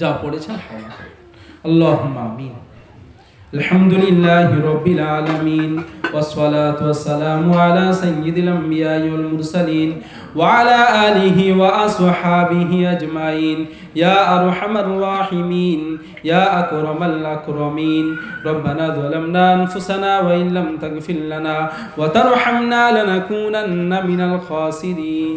যা পড়েছেন আল্লাহ আমিন الحمد لله رب العالمين والصلاة والسلام على سيد الأنبياء والمرسلين وعلى آله وأصحابه أجمعين يا أرحم الراحمين يا أكرم الأكرمين ربنا ظلمنا أنفسنا وإن لم تغفر لنا وترحمنا لنكونن من الخاسرين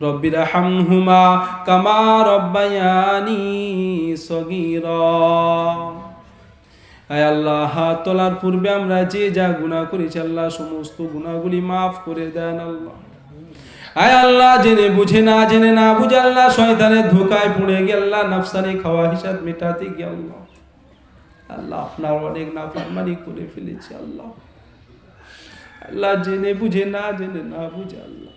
রব্বির হামহুমা কামা রব্বায়ানি সগির। আয় আল্লাহ, হাত তোলার পূর্বে আমরা যে যা গুণা করেছি, আল্লাহ সমস্ত গুণাগুলি মাফ করে দেন আল্লাহ। আয় আল্লাহ, জেনে বুঝে না জেনে না বুঝে আল্লাহ শয়তানের ধোকায় পড়ে গেল্লা নাফসানি খাওয়া হিসাব মেটাতে গেল আল্লাহ। আল্লাহ আপনার অনেক নাফরমানি করে ফেলেছি আল্লাহ। আল্লাহ জেনে বুঝে না জেনে না বুঝে আল্লাহ।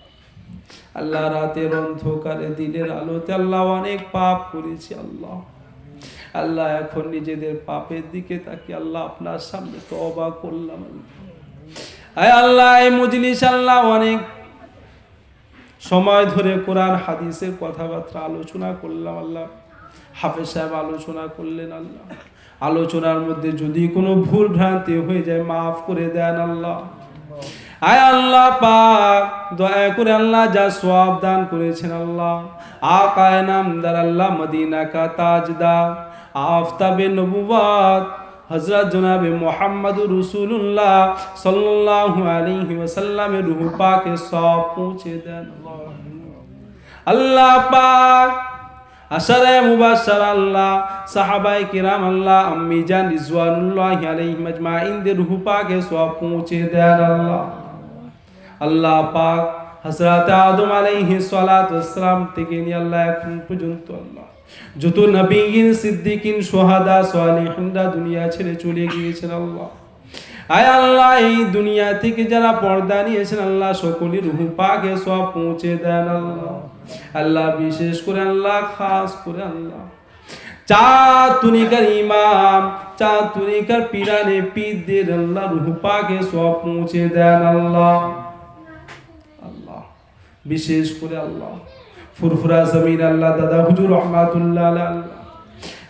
আল্লাহ রাতের অন্ধকারে, দিনের আলোতে আল্লাহ অনেক পাপ করেছি, আল্লাহ। আল্লাহ এখন নিজেদের পাপের দিকে তাকে আল্লাহ আপনার সামনে তো অবাক করলাম আল্লাহ। আল্লাহ মজলিস, আল্লাহ অনেক সময় ধরে কোরআন, হাদিসের কথাবার্তা আলোচনা করলাম, আল্লাহ। হাফেজ সাহেব আলোচনা করলেন, আল্লাহ। আলোচনার মধ্যে যদি কোনো ভুল ভ্রান্তি হয়ে যায়, মাফ করে দেন, আল্লাহ। আয় আল্লাহ পাক, দয়া করে আল্লাহ যা সওয়াব দান করেছেন আল্লাহ। আকায় নামদার আল্লাহ মদিনা কা তাজদার আফতাবে নবুয়াত হজরত জনাবে মোহাম্মদ রসুল্লাহ সাল্লাল্লাহু আলাইহি ওয়াসাল্লামের রূহ পাকে সব পৌঁছে দেন আল্লাহ। পাক আশারায় মুবাশশার আল্লাহ সাহাবাই কিরাম আল্লাহ, আম্মি জান রিজওয়ানুল্লাহ আলাইহিম আজমাইনদের রূহ পাকে সব পৌঁছে দেন আল্লাহ। আল্লাহ পাক হযরত আদম আলাইহিস সালাতু ওয়াসসালাম থেকে নিয়ে আল্লাহ এখন পর্যন্ত আল্লাহ। যত নবীন সিদ্দিকিন সোহাদা সালিহিনরা দুনিয়া ছেড়ে চলে গিয়েছেন আল্লাহ। আয় আল্লাহ, এই দুনিয়া থেকে যারা পর্দা নিয়েছেন আল্লাহ, সকলের রুহ পাকে সব পৌঁছে দেন আল্লাহ। আল্লাহ বিশেষ করে আল্লাহ, খাস করে আল্লাহ। চার তুনিকার ইমাম চার তুনিকার পিরানে পীরদের আল্লাহ রুহ পাকে সব পৌঁছে দেন আল্লাহ। বিশেষ করে আল্লাহ। ফুরফুরা জমিন আল্লাহ দাদা হুজুর রহমাতুল্লাহ আল্লাহ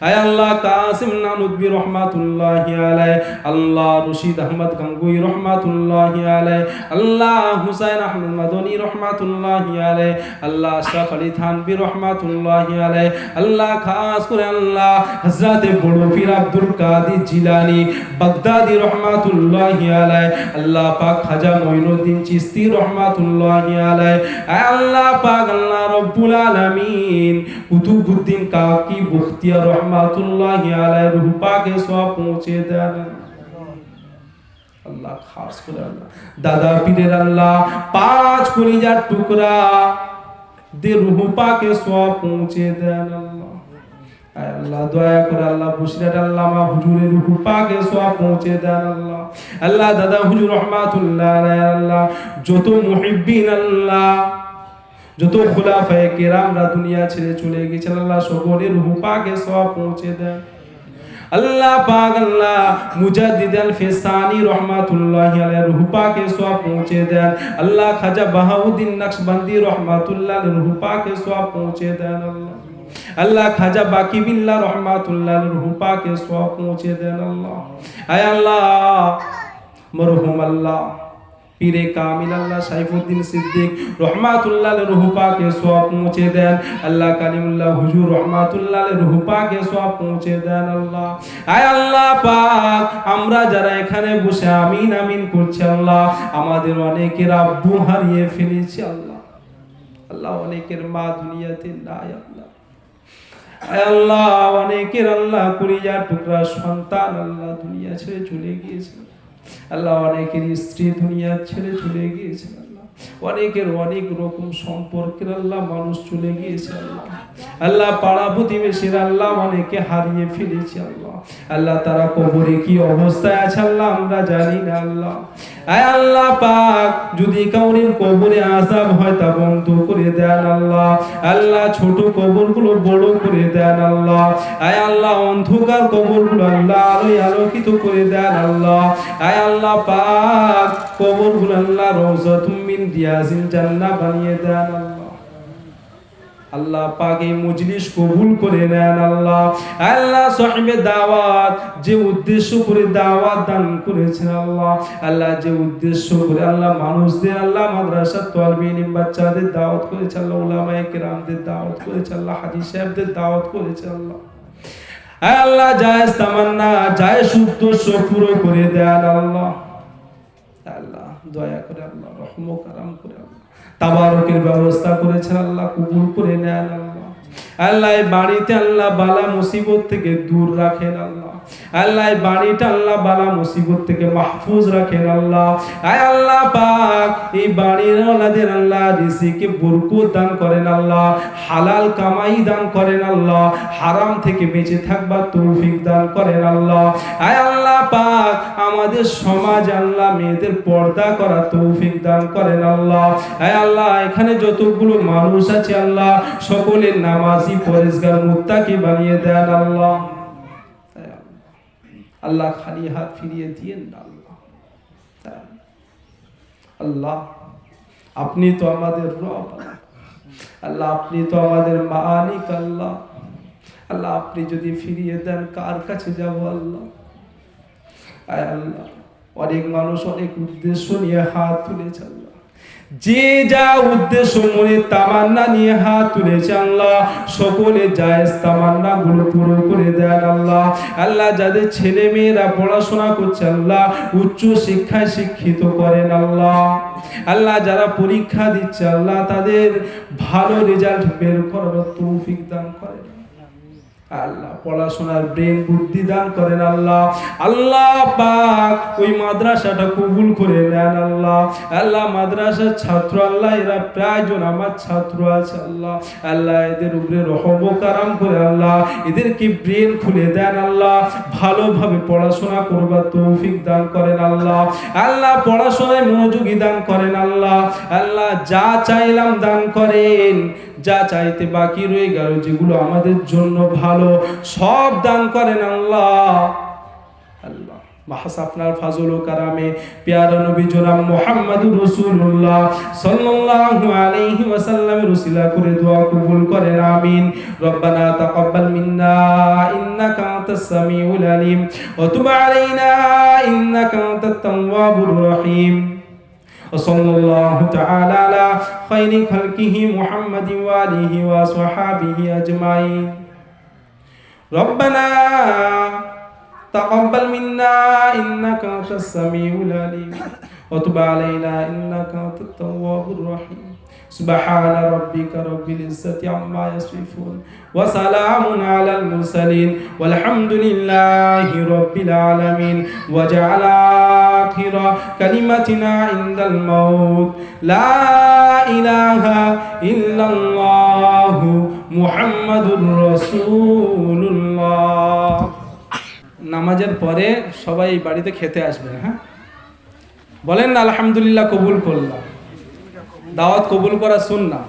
আয় আল্লাহ, কাসিম নানুদ্বি রহমাতুল্লাহি আলাই আল্লাহ রশিদ আহমদ গঙ্গুই রহমাতুল্লাহি আলাই আল্লাহ হুসাইন আহমদ মাদনী রহমাতুল্লাহি আলাই আল্লাহ আশরাফ আলী থানবি রহমাতুল্লাহি আলাই আল্লাহ খাস করে আল্লাহ হযরতে বড় পীর আব্দুল কাদের জিলানী বাগদাদি রহমাতুল্লাহি আলাই আল্লাহ পাক খাজা মঈনুদ্দিন চিশতি রহমাতুল্লাহি আলাই আয় আল্লাহ পাক আল্লাহ রব্বুল আলামিন কুতুবউদ্দিন কাকি বখতিয়ার রহমাতুল্লাহি আলাই রূহ সব পৌঁছে দেন। আল্লাহ খাস করে আল্লাহ। দাদা পীরের আল্লাহ, পাঁচ কলিজার টুকরা দে রূহ পাকে সব পৌঁছে দেন আল্লাহ। আল্লাহ, দয়া করে আল্লাহ বসিরাট আল্লাহ মা হুজুরের রূহ সব পৌঁছে দেন আল্লাহ। আল্লাহ, দাদা হুজুর রহমাতুল্লাহ আলাইহি আল্লাহ, যত মুহিব্বিন আল্লাহ যত খুলাফায়ে কেরামরা দুনিয়া ছেড়ে চলে গেছেন, আল্লাহ সকলের রূহ পাকে সব পৌঁছে দেন। আল্লাহ পাক, আল্লাহ মুজাদ্দিদ আল ফিসানি রহমাতুল্লাহি আলাইহি রূহ পাকে সব পৌঁছে দেন। আল্লাহ খাজা বাহাউদ্দিন নকশবন্দি রহমাতুল্লাহ রূহ পাকে সব পৌঁছে দেন আল্লাহ। আল্লাহ খাজা বাকি বিল্লাহ রহমাতুল্লাহ রূহ পাকে সব পৌঁছে দেন আল্লাহ। আয় আল্লাহ, মরহুম আল্লাহ। পীরে কামিল আল্লাহ সাইফুদ্দিন সিদ্দিক রহমাতুল্লাহ রুহু পাকে সব পৌঁছে দেন। আল্লাহ কালিমুল্লাহ হুজুর রহমাতুল্লাহ রুহু পাকে সব পৌঁছে দেন আল্লাহ। আয় আল্লাহ পাক, আমরা যারা এখানে বসে আমিন আমিন করছি আল্লাহ, আমাদের অনেকের আব্বু হারিয়ে ফেলেছি আল্লাহ। আল্লাহ অনেকের মা দুনিয়াতে নাই আল্লাহ। আল্লাহ, অনেকের আল্লাহ কুড়িয়া টুকরা সন্তান আল্লাহ দুনিয়া ছেড়ে চলে গিয়েছে। আল্লাহ অনেকেরই স্ত্রী দুনিয়া ছেড়ে চলে আল্লাহ অনেকের অনেক রকম সম্পর্কের আল্লাহ মানুষ চলে গিয়েছে আল্লাহ আল্লাহ পাড়া প্রতিবেশীর আল্লাহ অনেকে হারিয়ে ফেলেছে আল্লাহ। আল্লাহ তারা কবরে কি অবস্থায় আছে আল্লাহ আমরা জানি না আল্লাহ। আল্লাহ পাক, যদি কাউরির কবরে আজাব হয় তা বন্ধ করে দেন আল্লাহ। আল্লাহ ছোট কবরগুলো বড় করে দেন আল্লাহ। আয় আল্লাহ অন্ধকার কবরগুলো আল্লাহ আলোয় আলোকিত করে দেন আল্লাহ। আয় আল্লাহ পাক, কবরগুলো আল্লাহ রওজাতুম মিন দিয়াজিন জান্নাহ বানিয়ে দেন আল্লাহ। আল্লাহ পাক মজলিস কবুল করে নেন আল্লাহ। আল্লাহ সাহেবের দাওয়াত, যে উদ্দেশ্য করে দাওয়াত দান করেছেন আল্লাহ। আল্লাহ যে উদ্দেশ্য করে আল্লাহ মানুষদের, আল্লাহ মাদ্রাসা তলবিন বাচ্চাদের দাওয়াত করেছে, আল্লাহ উলামায়ে কেরামদের দাওয়াত করেছে, আল্লাহ হাজি সাহেবদের দাওয়াত করেছে আল্লাহ। আল্লাহ জায়েজ তামান্না, জায়েজ উদ্দেশ্য পুরো করে দেন আল্লাহ। আল্লাহ, দয়া করে আল্লাহ, রহম কারাম করে আল্লাহ, তাবারকের ব্যবস্থা করেছেন আল্লাহ, কবুল করে নেন আল্লাহ। আল্লাহ বাড়িতে আল্লাহ বালা মুসিবত থেকে দূর রাখেন আল্লাহ। আল্লাহ বাড়িটা আল্লাহ বালা মুসিবত থেকে মাহফুজ রাখেন আল্লাহ। আয় আল্লাহ পাক, এই বাড়ির ওলাদের আল্লাহ দান করেন আল্লাহ। হালাল কামাই দান করেন আল্লাহ। হারাম থেকে বেঁচে থাকবার তৌফিক দান করেন আল্লাহ। আয় আল্লাহ পাক, আমাদের সমাজ আল্লাহ মেয়েদের পর্দা করা তৌফিক দান করেন আল্লাহ। আয় আল্লাহ, এখানে যতগুলো মানুষ আছে আল্লাহ সকলের নামাজি পরিষ্কার মুক্তাকে বানিয়ে দেন আল্লাহ। আল্লাহ খালি হাত ফিরিয়ে দিয়েন না আল্লাহ। আল্লাহ, আপনি তো আমাদের রব। আল্লাহ, আপনি তো আমাদের মালিক আল্লাহ। আল্লাহ, আপনি যদি ফিরিয়ে দেন, কার কাছে যাব আল্লাহ? আল্লাহ, অনেক মানুষ অনেক উদ্দেশ্য নিয়ে হাত তুলেছে আল্লাহ। যে যা উদ্দেশ্য মনে তামান্না নিয়ে হাত তুলেছে আল্লাহ, সকলে জায়েজ তামান্না গুলো পুরো করে দেন আল্লাহ। আল্লাহ যাদের ছেলে মেয়েরা পড়াশোনা করছে আল্লাহ, উচ্চ শিক্ষায় শিক্ষিত করেন আল্লাহ। আল্লাহ যারা পরীক্ষা দিচ্ছে আল্লাহ, তাদের ভালো রেজাল্ট বের করার তৌফিক দান করেন। আল্লাহ, পড়াশোনার ব্রেন বুদ্ধি দান করেন আল্লাহ। আল্লাহ পাক ওই মাদ্রাসাটা কবুল করে নেন আল্লাহ। আল্লাহ মাদ্রাসার ছাত্র, আল্লাহ এরা প্রায়জন আমার ছাত্র আছে আল্লাহ। আল্লাহ এদের উপরে রহম ও কারাম করে আল্লাহ, এদেরকে ব্রেন খুলে দেন আল্লাহ। ভালোভাবে পড়াশোনা করবার তৌফিক দান করেন আল্লাহ। আল্লাহ পড়াশোনায় মনোযোগী দান করেন আল্লাহ। আল্লাহ যা চাইলাম দান করেন। যা চাইতে বাকি রয়ে গেল, যেগুলো আমাদের জন্য ভালো, সব দান করেন আল্লাহ। আল্লাহ মাহাস আপনার ফাজল ও কারামে, পেয়ারা নবী জনাব মুহাম্মাদুর রাসূলুল্লাহ সাল্লাল্লাহু আলাইহি ওয়াসাল্লামের উসিলা করে দোয়া কবুল করেন, আমিন। রব্বানা তাকাব্বাল মিন্না, ইন্নাকা আনতাস সামিউল আলিম, ওয়া তুব আলাইনা, ইন্নাকা আনতাত তাওয়াবুর রহিম। وصلى الله تعالى على خير خلقه محمد وآله وصحابه أجمعين. ربنا تقبل منا إنك أنت السميع العليم. وتب علينا إنك أنت التواب الرحيم. سبحان ربك رب العزة عما يصفون وسلام على المرسلين والحمد لله رب العالمين. وجعل آخر كلمتنا عند الموت لا إله إلا الله محمد رسول الله নামাজের পরে সবাই বাড়িতে খেতে আসবেন হ্যাঁ বলেন না আলহামদুলিল্লাহ কবুল করলাম দাওয়াত কবুল করা শুন না